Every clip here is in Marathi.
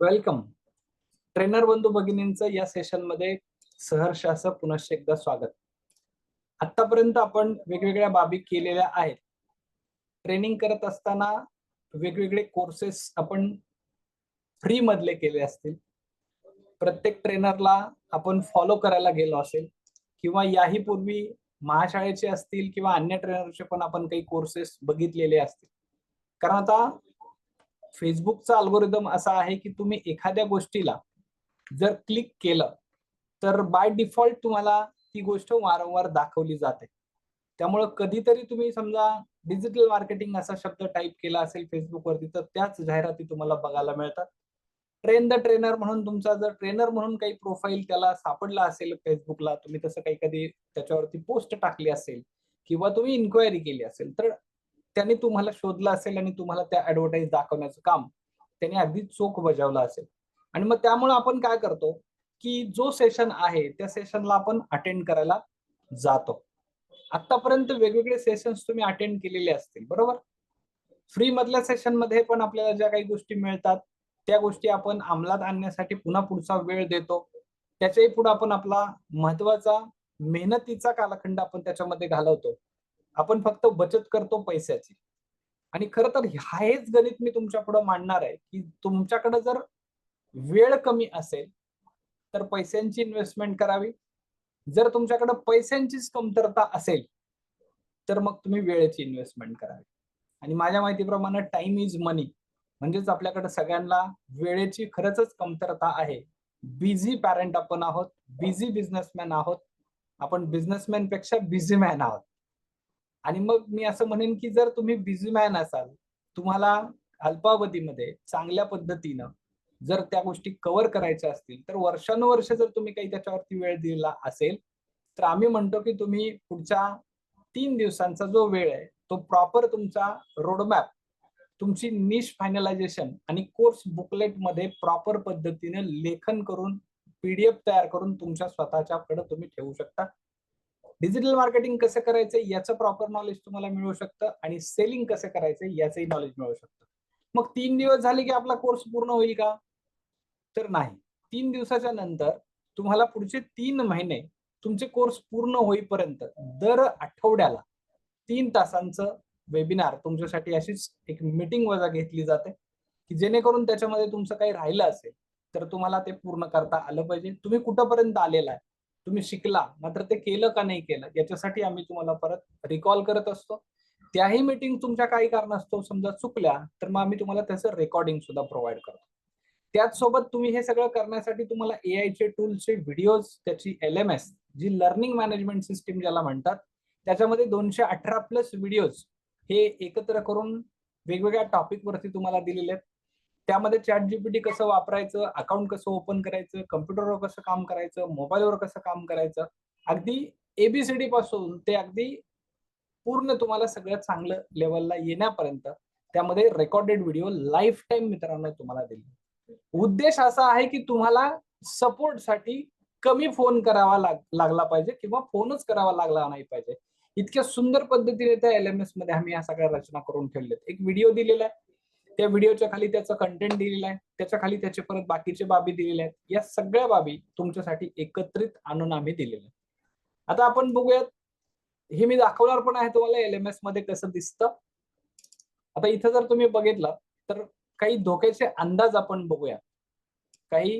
वेलकम. ट्रेनर बंधू भगिनींचं या सेशनमध्ये पुनश्च एकदा स्वागत. आतापर्यंत आपण वेगवेगळ्या बाबी केलेल्या आहेत. ट्रेनिंग करत असताना वेगवेगळे कोर्सेस आपण फ्री मधले केले असतील. प्रत्येक ट्रेनरला आपण फॉलो करायला गेलो असेल किंवा याही पूर्वी महाशाळेचे असतील किंवा अन्य ट्रेनरचे पण आपण काही कोर्सेस बघितलेले असतील. कारण आता फेसबुकचा अल्गोरिदम असा आहे की तुम्ही एखाद्या गोष्टीला जर क्लिक केलं तर बाय डिफॉल्ट तुम्हाला ती गोष्ट वारंवार दाखवली जाते. त्यामुळं कधीतरी तुम्ही समजा डिजिटल मार्केटिंग असा शब्द टाईप केला असेल फेसबुकवरती तर त्याच जाहिराती तुम्हाला बघायला मिळतात. ट्रेन द ट्रेनर म्हणून तुमचा जर ट्रेनर म्हणून काही प्रोफाईल त्याला सापडला असेल फेसबुकला तुम्ही तसं काही कधी त्याच्यावरती पोस्ट टाकली असेल किंवा तुम्ही इन्क्वायरी केली असेल तर त्यांनी तुम्हाला शोधलं असेल आणि तुम्हाला त्या ऍडव्हर्टाईज दाखवण्याचं काम त्यांनी अगदी चोख बजावलं असेल. आणि मग त्यामुळे आपण काय करतो की जो सेशन आहे त्या सेशनला आपण अटेंड करायला जातो. आतापर्यंत वेगवेगळे सेशन्स तुम्ही अटेंड केलेले असतील बरोबर? फ्री मधल्या सेशनमध्ये पण आपल्याला ज्या काही गोष्टी मिळतात त्या गोष्टी आपण अंमलात आणण्यासाठी पुन्हा पुढचा वेळ देतो. त्याच्याही पुढे आपण आपला महत्त्वाचा मेहनतीचा कालखंड आपण त्याच्यामध्ये घालवतो. आपण फक्त बचत करतो पैशाची. आणि खरं तर हेच गणित मी तुमच्यापुढे मांडणार आहे की तुमच्याकडे जर वेळ कमी असेल तर पैशांची इन्व्हेस्टमेंट करावी. जर तुमच्याकडे पैशांचीच कमतरता असेल तर मग तुम्ही वेळेची इन्व्हेस्टमेंट करावी. आणि माझ्या माहितीप्रमाणे टाइम इज मनी म्हणजेच आपल्याकडे सगळ्यांना वेळेची खरंच कमतरता आहे. बिझी पॅरेंट आपण आहोत बिझी बिझनेसमॅन आहोत. आपण बिझनेसमॅनपेक्षा बिझी मॅन आहोत. आणि मग मी असं म्हणेन की जर तुम्ही बिझी मॅन असाल तुम्हाला अल्पावधीमध्ये चांगल्या पद्धतीनं जर त्या गोष्टी कव्हर करायच्या असतील तर वर्षानुवर्ष जर तुम्ही काही त्याच्यावरती वेळ दिला असेल तर आम्ही म्हणतो की तुम्ही पुढच्या तीन दिवसांचा जो वेळ आहे तो प्रॉपर तुमचा रोडमॅप तुमची निश फायनलायझेशन आणि कोर्स बुकलेटमध्ये प्रॉपर पद्धतीने लेखन करून पीडीएफ तयार करून तुमच्या स्वतःच्याकडे तुम्ही ठेवू शकता. डिजिटल मार्केटिंग कसं करायचं याचं प्रॉपर नॉलेज तुम्हाला मिळू शकतं आणि सेलिंग कसं करायचं याचंही नॉलेज मिळू शकतं. मग तीन दिवस झाले की आपला कोर्स पूर्ण होईल का? तर नाही. तीन दिवसाच्या नंतर तुम्हाला पुढचे तीन महिने तुमचे कोर्स पूर्ण होईपर्यंत दर आठवड्याला तीन तासांचं वेबिनार तुमच्यासाठी अशीच एक मीटिंग वजा घेतली जाते की जेणेकरून त्याच्यामध्ये तुमचं काही राहिलं असेल तर तुम्हाला ते पूर्ण करता आलं पाहिजे. तुम्ही कुठंपर्यंत आलेला आहे? तुम्ही शिकला मात्र ते केलं का नाही केलं याच्यासाठी आम्ही तुम्हाला परत रिकॉल करत असतो. त्याही मीटिंग तुमच्या काही कारणास्तव समजा चुकल्या तर मग आम्ही तुम्हाला त्याचं रेकॉर्डिंग सुद्धा प्रोव्हाइड करतो. त्याचसोबत तुम्ही हे सगळं करण्यासाठी तुम्हाला ए चे टूल्सचे व्हिडिओज त्याची एल एम एस जी लर्निंग मॅनेजमेंट सिस्टीम ज्याला म्हणतात त्याच्यामध्ये दोनशे अठरा प्लस व्हिडिओज हे एकत्र करून वेगवेगळ्या टॉपिक वरती तुम्हाला दिलेले आहेत. त्यामध्ये चॅट जीपीटी कसं वापरायचं अकाउंट कसं ओपन करायचं कम्प्युटरवर कसं काम करायचं मोबाईलवर कसं काम करायचं अगदी एबीसीडी पासून ते अगदी पूर्ण तुम्हाला सगळं चांगलं लेवलला येण्यापर्यंत त्यामध्ये रेकॉर्डेड व्हिडिओ लाईफ टाईम मित्रांनो तुम्हाला दिले उद्देश असा आहे की तुम्हाला सपोर्टसाठी कमी फोन करावा लाग लागला पाहिजे किंवा फोनच करावा लागला नाही पाहिजे. इतक्या सुंदर पद्धतीने त्या एल एम एसमध्ये आम्ही या सगळ्या रचना करून ठेवल्यात. एक व्हिडिओ दिलेला आहे. त्या व्हिडिओच्या खाली त्याचं कंटेंट दिलेलं आहे त्याच्याखाली त्याचे परत बाकीचे बाबी दिलेल्या आहेत. या सगळ्या बाबी तुमच्यासाठी एकत्रित आणून आम्ही दिलेल्या आता आपण बघूयात हे मी दाखवणार पण आहे तुम्हाला एल एम एसमध्ये कसं दिसतं. आता इथं जर तुम्ही बघितलं तर काही धोक्याचे अंदाज आपण बघूया काही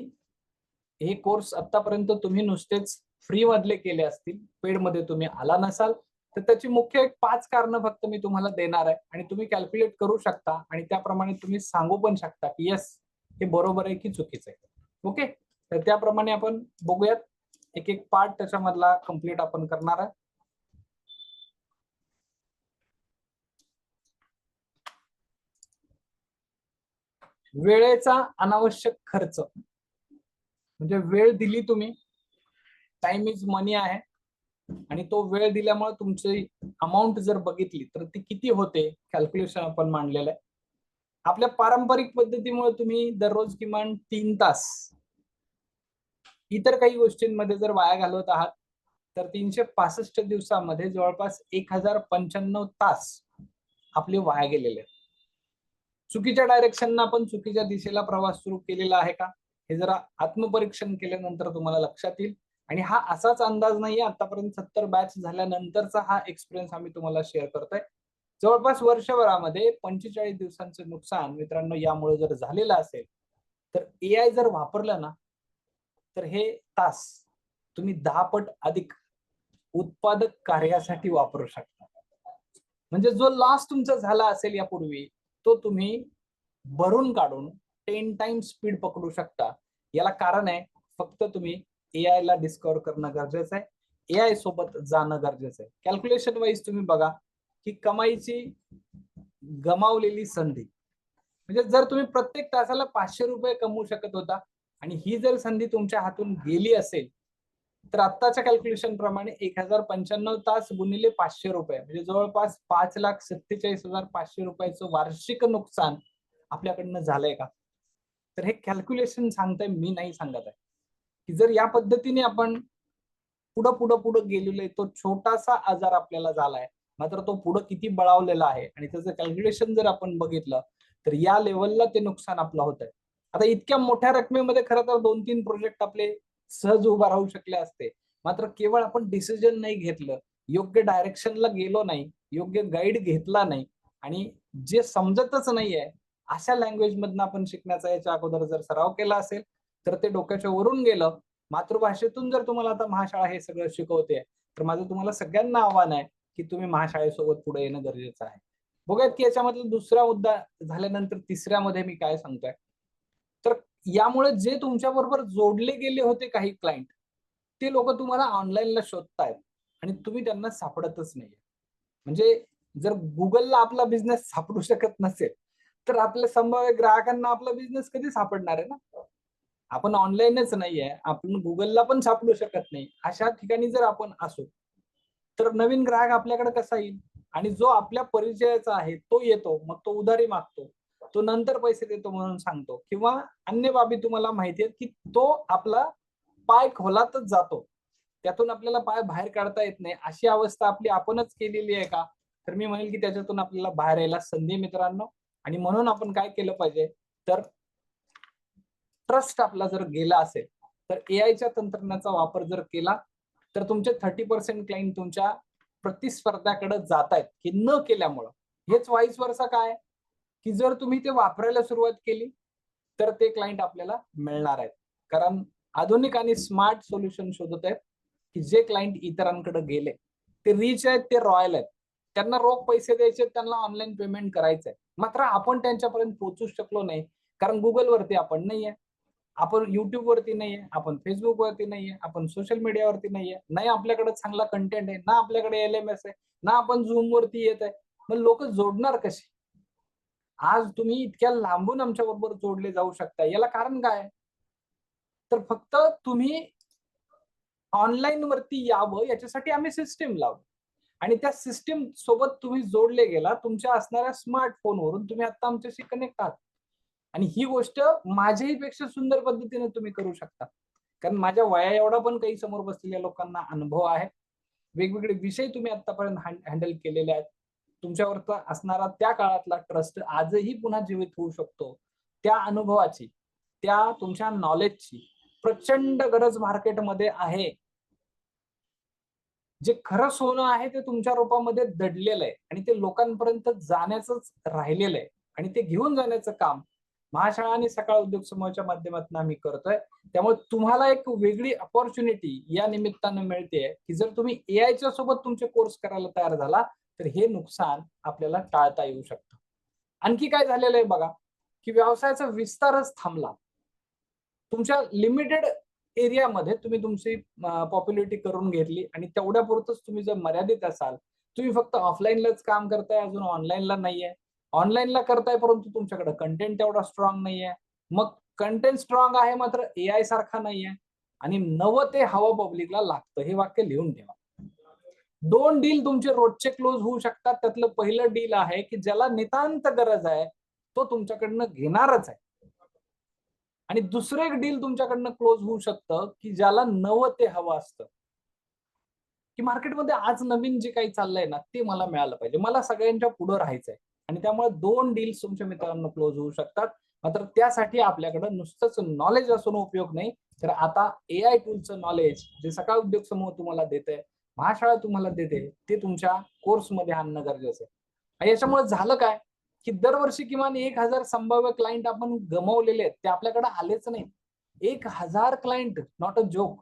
हे कोर्स आतापर्यंत तुम्ही नुसतेच फ्री मधले केले असतील पेडमध्ये तुम्ही आला नसाल तर त्याची मुख्य एक पाच कारण फक्त मी तुम्हाला देणार आहे. आणि तुम्ही कॅल्क्युलेट करू शकता आणि त्याप्रमाणे तुम्ही सांगू पण शकता की यस हे बरोबर आहे की चुकीचं आहे. ओके तर त्याप्रमाणे आपण बघूयात. एक एक पार्ट त्याच्यामधला कंप्लीट आपण करणार आहे. वेळेचा अनावश्यक खर्च. म्हणजे वेळ दिली तुम्ही. टाइम इज मनी आहे. आणि तो वेळ दिल्यामुळे तुमची अमाऊंट जर बघितली तर ती किती होते? कॅल्क्युलेशन आपण मांडलेलं आहे. आपल्या पारंपरिक पद्धतीमुळे तुम्ही दररोज किमान तीन तास इतर काही गोष्टींमध्ये जर वाया घालवत आहात तर तीनशे पासष्ट दिवसामध्ये जवळपास एक हजार पंच्याण्णव तास आपले वाया गेलेले आहेत. चुकीच्या डायरेक्शनना आपण चुकीच्या दिशेला प्रवास सुरू केलेला आहे का? हे जरा आत्मपरीक्षण केल्यानंतर तुम्हाला लक्षात येईल. आणि हा असाच अंदाज नाहीये आतापर्यंत सत्तर बॅच झाल्यानंतरचा हा एक्सपिरियन्स आम्ही तुम्हाला शेअर करतोय. जवळपास वर्षभरामध्ये पंचेचाळीस दिवसांचं नुकसान मित्रांनो यामुळे जर झालेलं असेल तर ए आय जर वापरलं ना तर हे तास तुम्ही दहा पट अधिक उत्पादक कार्यासाठी वापरू शकता. म्हणजे जो लॉस तुमचा झाला असेल यापूर्वी तो तुम्ही भरून काढून टेन टाइम स्पीड पकडू शकता. याला कारण आहे फक्त तुम्ही ए आय ला डिस्कवर करणं गरजेचं आहे. ए आय सोबत जाणं गरजेचं आहे. कॅल्क्युलेशन वाईज तुम्ही बघा की कमाईची गमावलेली संधी. म्हणजे जर तुम्ही प्रत्येक तासाला पाचशे रुपये कमवू शकत होता आणि ही जर संधी तुमच्या हातून गेली असेल तर आत्ताच्या कॅल्क्युलेशन प्रमाणे एक हजार पंच्याण्णव तास गुणिले पाचशे रुपये. म्हणजे जवळपास पाच लाख सत्तेचाळीस हजार पाचशे रुपयाचं वार्षिक नुकसान आपल्याकडनं झालंय का? तर हे कॅल्क्युलेशन सांगताय मी नाही सांगत आहे. की जर या पद्धतीने आपण पुढं पुढं पुढं गेलेलो आहे तो छोटासा आजार आपल्याला झालाय मात्र तो पुढं किती बळावलेला आहे आणि त्याचं कॅल्क्युलेशन जर आपण बघितलं तर या लेवलला ते नुकसान आपलं होत आहे आता इतक्या मोठ्या रकमेमध्ये खरं तर दोन तीन प्रोजेक्ट आपले सहज उभा राहू शकले असते. मात्र केवळ आपण डिसिजन नाही घेतलं योग्य डायरेक्शनला गेलो नाही योग्य गाईड घेतला नाही आणि जे समजतच नाहीये अशा लँग्वेज मधनं आपण शिकण्याचा याच्या अगोदर जर सराव केला असेल तर ते डोक्याच्या वरून गेलं. मातृभाषेतून जर तुम्हाला आता महाशाळा हे सगळं शिकवते तर माझं तुम्हाला सगळ्यांना आव्हान आहे की तुम्ही महाशाळेसोबत पुढे येणं गरजेचं आहे. बघूयात की याच्यामधला दुसरा मुद्दा झाल्यानंतर तिसऱ्यामध्ये मी काय सांगतोय. तर यामुळे जे तुमच्या बरोबर जोडले गेले होते काही क्लायंट ते लोक तुम्हाला ऑनलाईनला शोधतायत आणि तुम्ही त्यांना सापडतच नाहीये. म्हणजे जर गुगलला आपला बिझनेस सापडू शकत नसेल तर आपल्या संभाव्य ग्राहकांना आपला बिझनेस कधी सापडणार आहे ना? आपण ऑनलाईनच नाहीये. आपण गुगलला पण सापडू शकत नाही. अशा ठिकाणी जर आपण असू तर नवीन ग्राहक आपल्याकडे कसा येईल? आणि जो आपल्या परिचयाचा आहे तो येतो मग तो उधारी मागतो तो नंतर पैसे देतो म्हणून सांगतो किंवा अन्य बाबी तुम्हाला माहिती आहेत की तो आपला पाय खोलातच जातो. त्यातून आपल्याला पाय बाहेर काढता येत नाही. अशी अवस्था आपली आपणच केलेली आहे का? तर मी म्हणेल की त्याच्यातून आपल्याला बाहेर यायला संधी मित्रांनो. आणि म्हणून आपण काय केलं पाहिजे? तर ट्रस्ट आपला जर गेला असेल तर एआयच्या तंत्रज्ञानाचा वापर जर केला तर तुमचे थर्टी पर्सेंट क्लाइंट तुमच्या प्रतिस्पर्ध्याकडे जात आहेत की न केल्यामुळं. हेच वाईस वर्षा काय? की जर तुम्ही ते वापरायला सुरुवात केली तर ते क्लाइंट आपल्याला मिळणार आहेत. कारण आधुनिक आणि स्मार्ट सोल्युशन शोधत आहेत की जे क्लायंट इतरांकडे गेले ते रिच आहेत ते रॉयल आहेत. त्यांना रोख पैसे द्यायचे त्यांना ऑनलाईन पेमेंट करायचंय. मात्र आपण त्यांच्यापर्यंत पोहोचू शकलो नाही कारण गुगलवरती आपण नाहीये. आपण युट्यूबवरती नाहीये आपण फेसबुक वरती नाहीये आपण सोशल मीडियावरती नाहीये नाही आपल्याकडे चांगला कंटेंट आहे ना आपल्याकडे एल एम एस आहे ना आपण झूम वरती येत आहे. मग लोक जोडणार कसे? आज तुम्ही इतक्या लांबून आमच्या बरोबर जोडले जाऊ शकता. याला कारण काय? तर फक्त तुम्ही ऑनलाईन वरती यावं याच्यासाठी आम्ही सिस्टीम लावू आणि त्या सिस्टीम सोबत तुम्ही जोडले गेला तुमच्या असणाऱ्या स्मार्टफोनवरून तुम्ही आता आमच्याशी कनेक्ट आहात. आणि ही गोष्ट माझ्याही पेक्षा सुंदर पद्धतीने तुम्ही करू शकता. कारण माझ्या वया एवढा पण काही समोर बसलेल्या लोकांना अनुभव आहे. वेगवेगळे विषय तुम्ही आतापर्यंत हँडल केलेले आहेत. तुमच्यावर असणारा त्या काळातला ट्रस्ट आजही पुन्हा जीवित होऊ शकतो. त्या अनुभवाची त्या तुमच्या नॉलेजची प्रचंड गरज मार्केटमध्ये आहे. जे खरं सोनं आहे ते तुमच्या रूपामध्ये दडलेलं आहे. आणि ते लोकांपर्यंत जाण्याच राहिलेलं आहे. आणि ते घेऊन जाण्याचं काम महाशाळा आणि सकाळ उद्योग समूहाच्या माध्यमातून आम्ही करतोय. त्यामुळे तुम्हाला एक वेगळी अपॉर्च्युनिटी या निमित्तानं मिळते की जर तुम्ही एआयच्या सोबत तुमचे कोर्स करायला तयार झाला तर हे नुकसान आपल्याला टाळता येऊ शकतं. आणखी काय झालेलं आहे बघा की व्यवसायाचा विस्तारच थांबला. तुमच्या लिमिटेड एरियामध्ये तुम्ही तुमची पॉप्युलरिटी करून घेतली आणि तेवढ्या पुरतच तुम्ही जर मर्यादित असाल तुम्ही फक्त ऑफलाईनलाच काम करताय अजून ऑनलाईनला नाहीये. ऑनलाईनला करताय परंतु तुमच्याकडे कंटेंट तेवढा स्ट्रॉंग नाहीये. मग कंटेंट स्ट्रॉंग आहे मात्र ए आय सारखा नाहीये. आणि नवं ते हवं पब्लिकला लागतं. हे वाक्य लिहून ठेवा. दोन डील तुमचे रोजचे क्लोज होऊ शकतात. त्यातलं पहिलं डील आहे की ज्याला नितांत गरज आहे तो तुमच्याकडनं घेणारच आहे. आणि दुसरं एक डील तुमच्याकडनं क्लोज होऊ शकतं की ज्याला नवं ते हवं असतं. की मार्केटमध्ये आज नवीन जे काही चाललंय ना ते मला मिळालं पाहिजे. मला सगळ्यांच्या पुढं राहायचंय. आणि त्यामुळे दोन डील्स तुमच्या मित्रांना क्लोज होऊ शकतात. मात्र त्यासाठी आपल्याकडे नुसतंच नॉलेज असून उपयोग नाही. तर आता ए आय टूलचं नॉलेज जे सकाळ उद्योग समूह तुम्हाला देते महाशाळा तुम्हाला देते ते तुमच्या कोर्समध्ये आणणं गरजेचं आहे. आणि याच्यामुळे झालं काय? की दरवर्षी किमान एक हजार संभाव्य क्लायंट आपण गमावलेले आहेत ते आपल्याकडे आलेच नाही. एक हजार क्लायंट नॉट अ जोक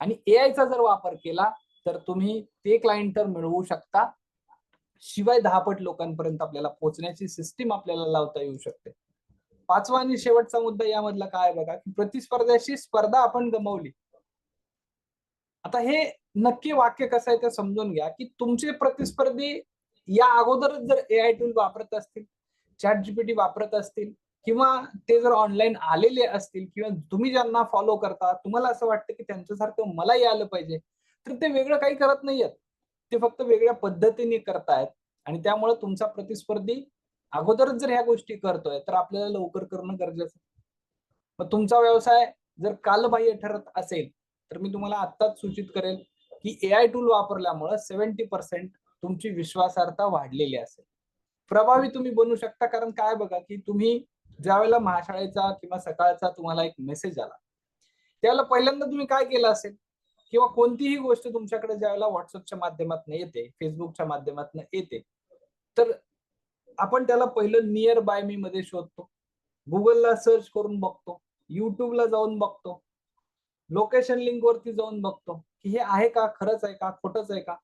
आणि ए आयचा जर वापर केला तर तुम्ही ते क्लायंट तर मिळवू शकता. शिवाय दहापट लोकांपर्यंत आपल्याला पोहोचण्याची सिस्टीम आपल्याला लावता येऊ शकते. पाचवा आणि शेवटचा मुद्दा यामधला काय बघा की प्रतिस्पर्ध्याशी स्पर्धा आपण गमावली. आता हे नक्की वाक्य कसं आहे ते समजून घ्या की तुमचे प्रतिस्पर्धी या अगोदरच जर ए आय टूल वापरत असतील चॅट जीपीटी वापरत असतील किंवा ते जर ऑनलाईन आलेले असतील किंवा तुम्ही ज्यांना फॉलो करता तुम्हाला असं वाटतं की त्यांच्यासारखं मलाही आलं पाहिजे तर ते वेगळं काही करत नाहीयेत. ते फक्त वेगळ्या पद्धतीने करतायत. आणि त्यामुळे तुमचा प्रतिस्पर्धी अगोदरच जर ह्या गोष्टी करतोय तर आपल्याला लवकर करणं गरजेचं मग तुमचा व्यवसाय जर कालबाह्य ठरत असेल तर मी तुम्हाला आत्ताच सूचित करेल की ए आय टूल वापरल्यामुळे सेव्हन्टी पर्सेंट तुमची विश्वासार्हता वाढलेली असेल. प्रभावी तुम्ही बनू शकता कारण काय बघा की तुम्ही ज्यावेळेला महाशाळेचा किंवा सकाळचा तुम्हाला एक मेसेज आला त्यावेळेला पहिल्यांदा तुम्ही काय केलं असेल? किंवा कोणतीही गोष्ट तुमच्याकडे ज्यावेळेला व्हॉट्सअपच्या माध्यमातून येते फेसबुकच्या माध्यमातून येते तर आपण त्याला पहिलं नियर बाय मी मध्ये शोधतो. गुगलला सर्च करून बघतो. युट्यूबला जाऊन बघतो. लोकेशन लिंक वरती जाऊन बघतो. की हे आहे का? खरंच आहे का? खोटच आहे का?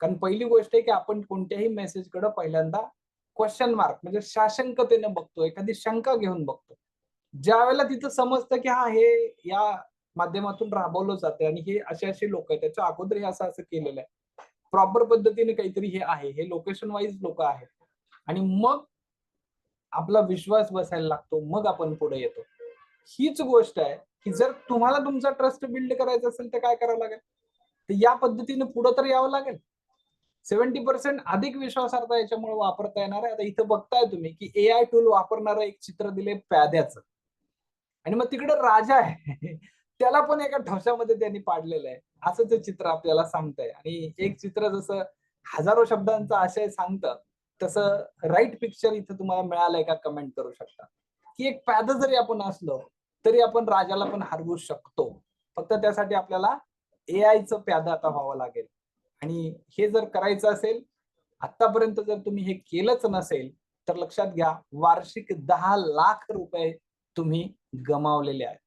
कारण पहिली गोष्ट आहे की आपण कोणत्याही मेसेजकडे पहिल्यांदा क्वेश्चन मार्क म्हणजे शाशंकतेने बघतो. एखादी शंका घेऊन बघतो. ज्या वेळेला तिथं समजतं की हा हे या माध्यमातून राबवलं जाते आणि हे असे असे लोक आहेत. त्याच्या अगोदर हे असं असं केलेलं आहे. प्रॉपर पद्धतीने काहीतरी हे आहे. हे लोकेशन वाईज लोक आहेत. आणि मग आपला विश्वास बसायला लागतो. मग आपण पुढे येतो. हीच गोष्ट आहे की जर तुम्हाला तुमचा ट्रस्ट बिल्ड करायचा असेल तर काय करावं लागेल? तर या पद्धतीने पुढे तर यावं लागेल. सेव्हन्टी पर्सेंट अधिक विश्वासार्हता याच्यामुळे वापरता येणार आहे. आता इथं बघताय तुम्ही की ए आय टूल वापरणारं एक चित्र दिले प्याद्याचं. आणि मग तिकडे राजा आहे. त्याला पण एका ठोशामध्ये त्यांनी पाडलेलं आहे. असं ते चित्र आपल्याला सांगतंय. आणि एक चित्र जसं हजारो शब्दांचा आशय सांगतं तसं राईट पिक्चर इथं तुम्हाला मिळालंय का कमेंट करू शकता. की एक पॅद जरी आपण असलो तरी आपण राजाला पण हरवू शकतो. फक्त त्यासाठी आपल्याला ए आयचं प्याद आता व्हावं लागेल. आणि हे जर करायचं असेल आतापर्यंत जर तुम्ही हे केलंच नसेल तर लक्षात घ्या वार्षिक दहा लाख रुपये तुम्ही गमावलेले आहेत.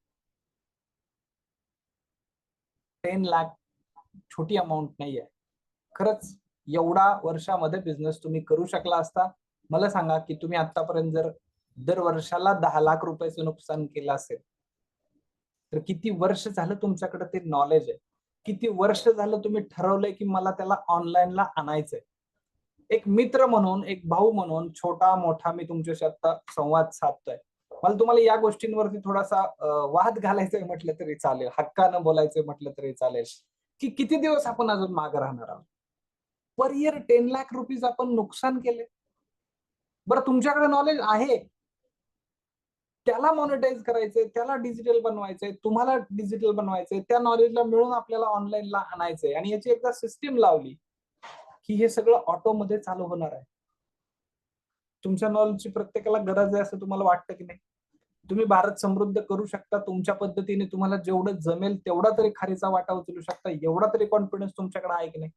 टेन लाख छोटी अमाऊंट नाही आहे खरंच एवढा वर्षामध्ये बिझनेस तुम्ही करू शकला असता मला सांगा की तुम्ही आतापर्यंत जर दर वर्षाला दहा लाख रुपयाचं नुकसान केलं असेल तर किती वर्ष झालं तुमच्याकडे ते नॉलेज आहे? किती वर्ष झालं तुम्ही ठरवलंय की मला त्याला ऑनलाईनला आणायचंय? एक मित्र म्हणून एक भाऊ म्हणून छोटा मोठा मी तुमच्याशी आता संवाद साधतोय. मला तुम्हाला या गोष्टींवरती थोडासा वाद घालायचंय म्हटलं तरी चालेल हक्कानं बोलायचंय म्हटलं तरी चालेल की किती दिवस आपण अजून मागे राहणार आहोत? Per year ten lakh rupees आपण नुकसान केले बरं तुमच्याकडे नॉलेज आहे. त्याला मॉनिटाईज करायचंय त्याला डिजिटल बनवायचंय तुम्हाला डिजिटल बनवायचंय त्या नॉलेजला मिळून आपल्याला ऑनलाईनला आणायचंय. आणि याची एकदा सिस्टीम लावली की हे सगळं ऑटोमध्ये चालू होणार आहे. तुमच्या नॉलेजची प्रत्येकाला गरज आहे असं तुम्हाला वाटतं की नाही? तुम्ही भारत समृद्ध करू शकता तुमच्या पद्धतीने तुम्हाला जेवढं जमेल तेवढा तरी खारीचा वाटा उचलू शकता एवढा तरी कॉन्फिडन्स तुमच्याकडे आहे की नाही?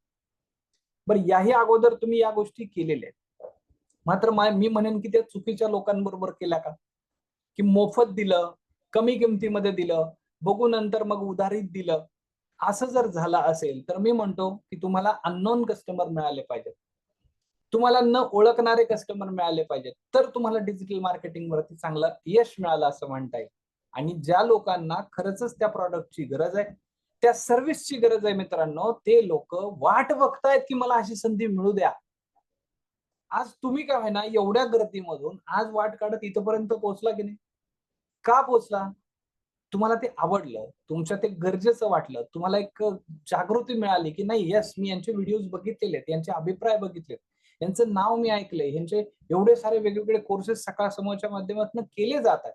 बरं याही अगोदर तुम्ही या गोष्टी केलेल्या आहेत. मात्र मी म्हणेन की त्या चुकीच्या लोकांबरोबर केल्या का? की मोफत दिलं कमी किमतीमध्ये दिलं बघू नंतर मग उधारीत दिलं असं जर झालं असेल तर मी म्हणतो की तुम्हाला अननोन कस्टमर मिळाले पाहिजेत. तुम्हाला न ओळखणारे कस्टमर मिळाले पाहिजेत. तर तुम्हाला डिजिटल मार्केटिंग वरती चांगलं यश मिळालं असं म्हणता येईल. आणि ज्या लोकांना खरंच त्या प्रॉडक्टची गरज आहे त्या सर्व्हिसची गरज आहे मित्रांनो ते लोक वाट बघतायत की मला अशी संधी मिळू द्या. आज तुम्ही काय ना एवढ्या गर्दीमधून आज वाट काढत इथपर्यंत पोहोचला की नाही? का पोहोचला? तुम्हाला ते आवडलं तुमच्या ते गरजेचं वाटलं तुम्हाला एक जागृती मिळाली की नाही यस मी यांचे व्हिडिओज बघितलेले आहेत यांचे अभिप्राय बघितलेत. यांचं नाव मी ऐकलंय. यांचे एवढे सारे वेगवेगळे कोर्सेस सकाळ समोरच्या माध्यमातून केले जात आहेत.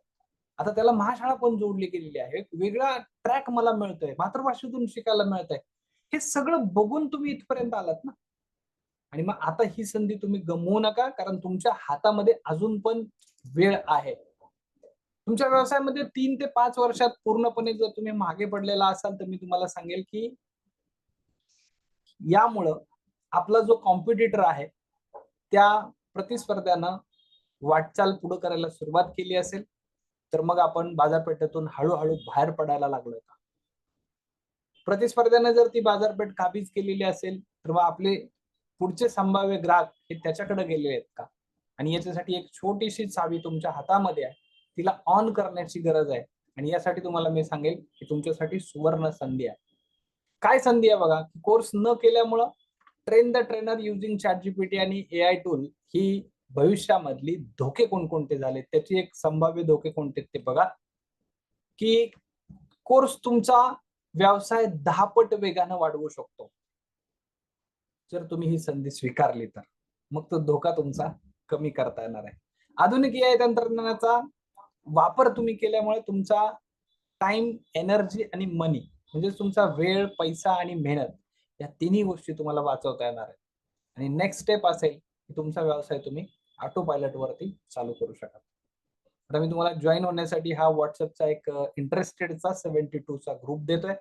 आता त्याला महाशाळा पण जोडली गेलेली आहे. वेगळा ट्रॅक मला मिळतोय. मातृभाषेतून शिकायला मिळत आहे हे सगळं बघून तुम्ही इथपर्यंत आलात ना? आणि मग आता ही संधी तुम्ही गमवू नका कारण तुमच्या हातामध्ये अजून पण वेळ आहे. तुमच्या व्यवसायामध्ये तीन ते पाच वर्षात पूर्णपणे जर तुम्ही मागे पडलेला असाल तर मी तुम्हाला सांगेल की यामुळं आपला जो कॉम्पिटिटर आहे त्या प्रतिस्पर्ध्यानं वाटचाल पुढे करायला सुरुवात केली असेल तर मग आपण बाजारपेठेतून हळूहळू बाहेर पडायला लागलोय का? प्रतिस्पर्ध्याने जर ती बाजारपेठ काबीज केलेली असेल तर मग आपले पुढचे संभाव्य ग्राहक हे त्याच्याकडे गेले आहेत का? आणि याच्यासाठी एक छोटीशी चावी तुमच्या हातामध्ये आहे तिला ऑन करण्याची गरज आहे. आणि यासाठी तुम्हाला मी सांगेल की तुमच्यासाठी सुवर्ण संधी आहे. काय संधी आहे बघा कोर्स न केल्यामुळं train the trainer using chat GPT आणि ए आय टूल ही भविष्यामधली धोके कोणकोणते झाले त्याचे एक संभाव्य धोके कोणते ते बघा. की कोर्स तुमचा व्यवसाय दहा पट वेगानं वाढवू शकतो. जर तुम्ही ही संधी स्वीकारली तर. मग तो धोका तुमचा कमी करता येणार आहे. आधुनिक या तंत्रज्ञानाचा वापर तुम्ही केल्यामुळे तुमचा टाइम एनर्जी आणि मनी म्हणजे तुमचा वेळ पैसा आणि मेहनत या तिन्ही गोष्टी तुम्हाला वाचवता येणार आहेत. आणि नेक्स्ट स्टेप असेल की तुमचा व्यवसाय तुम्ही ऑटो पायलट वरती चालू करू शकाल. आता मी तुम्हाला जॉईन होण्यासाठी हा व्हॉट्सअपचा एक इंटरेस्टेडचा सेव्हन्टी टू चा ग्रुप देतोय.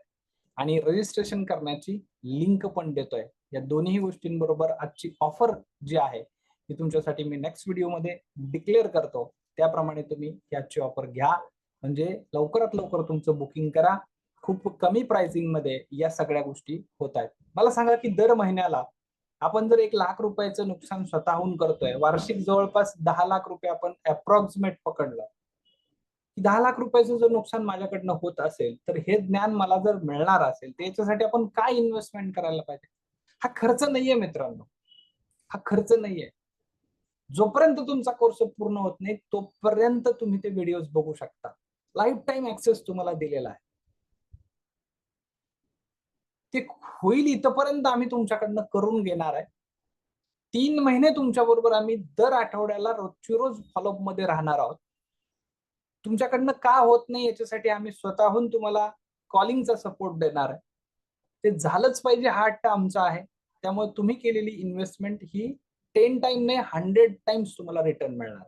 आणि रजिस्ट्रेशन करण्याची लिंक पण देतोय. या दोन्ही गोष्टींबरोबर आजची ऑफर जी आहे ती तुमच्यासाठी मी नेक्स्ट व्हिडिओमध्ये डिक्लेअर करतो. त्याप्रमाणे तुम्ही याची ऑफर घ्या. म्हणजे लवकरात लवकर तुमचं बुकिंग करा. खूप कमी प्राइसिंगमध्ये या सगळ्या गोष्टी होत आहेत. मला सांगा की दर महिन्याला आपण जर एक लाख रुपयाचं नुकसान स्वतःहून करतोय वार्षिक जवळपास दहा लाख रुपये आपण अप्रॉक्सिमेट पकडलं की दहा लाख रुपयाचं जर नुकसान माझ्याकडनं होत असेल तर हे ज्ञान मला जर मिळणार असेल त्याच्यासाठी आपण काय इन्व्हेस्टमेंट करायला पाहिजे? हा खर्च नाहीये मित्रांनो. हा खर्च नाहीये. जोपर्यंत तुमचा कोर्स पूर्ण होत नाही तोपर्यंत तुम्ही ते व्हिडिओज बघू शकता. लाईफ टाईम ऍक्सेस तुम्हाला दिलेला आहे. ते होईल इथपर्यंत आम्ही तुमच्याकडनं करून घेणार आहे. तीन महिने तुमच्या बरोबर आम्ही दर आठवड्याला रोजची रोज फॉलोअपमध्ये राहणार आहोत. तुमच्याकडनं का होत नाही याच्यासाठी आम्ही स्वतःहून तुम्हाला कॉलिंगचा सपोर्ट देणार आहे. ते झालंच पाहिजे हा हट्ट आमचा आहे. त्यामुळे तुम्ही केलेली इन्व्हेस्टमेंट ही टेन टाइम नाही हंड्रेड टाइम्स तुम्हाला रिटर्न मिळणार.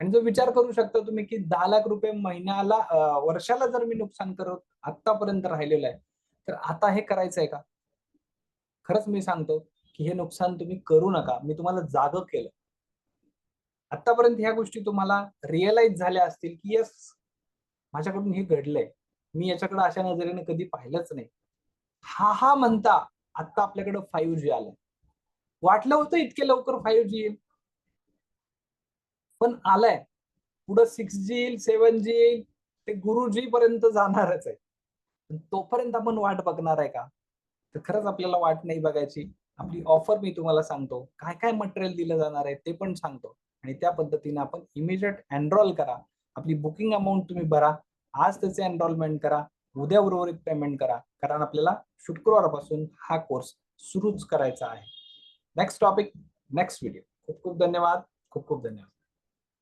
आणि जो विचार करू शकता तुम्ही की दहा लाख रुपये महिन्याला वर्षाला जर मी नुकसान करत आतापर्यंत राहिलेलं आहे तर आता हे करायचंय का? खरंच मी सांगतो की हे नुकसान तुम्ही करू नका. मी तुम्हाला जाग केलं. आतापर्यंत ह्या गोष्टी तुम्हाला रिअलाइज झाल्या असतील की यस माझ्याकडून हे घडलंय. मी याच्याकडे अशा नजरेने कधी पाहिलंच नाही. हा हा म्हणता आता आपल्याकडे फाईव्ह जी आलंय. वाटलं होतं इतके लवकर फाईव्ह जी येईल. पण आलंय. पुढं सिक्स जी येईल सेवन जी येईल ते गुरुजी पर्यंत जाणारच आहे. तोपर्यंत आपण वाट बघणार आहे का? तर खरंच आपल्याला वाट नाही बघायची. आपली ऑफर मी तुम्हाला सांगतो. काय काय मटेरियल दिलं जाणार आहे ते पण सांगतो. आणि त्या पद्धतीने आपण इमिजिएट एनरोल करा. आपली बुकिंग अमाऊंट तुम्ही भरा. आज त्याचे एनरोलमेंट करा. उद्या उर्वरित पेमेंट करा. कारण आपल्याला शुक्रवारपासून हा कोर्स सुरूच करायचा आहे. नेक्स्ट टॉपिक नेक्स्ट व्हिडिओ खूप खूप धन्यवाद. खूप खूप धन्यवाद.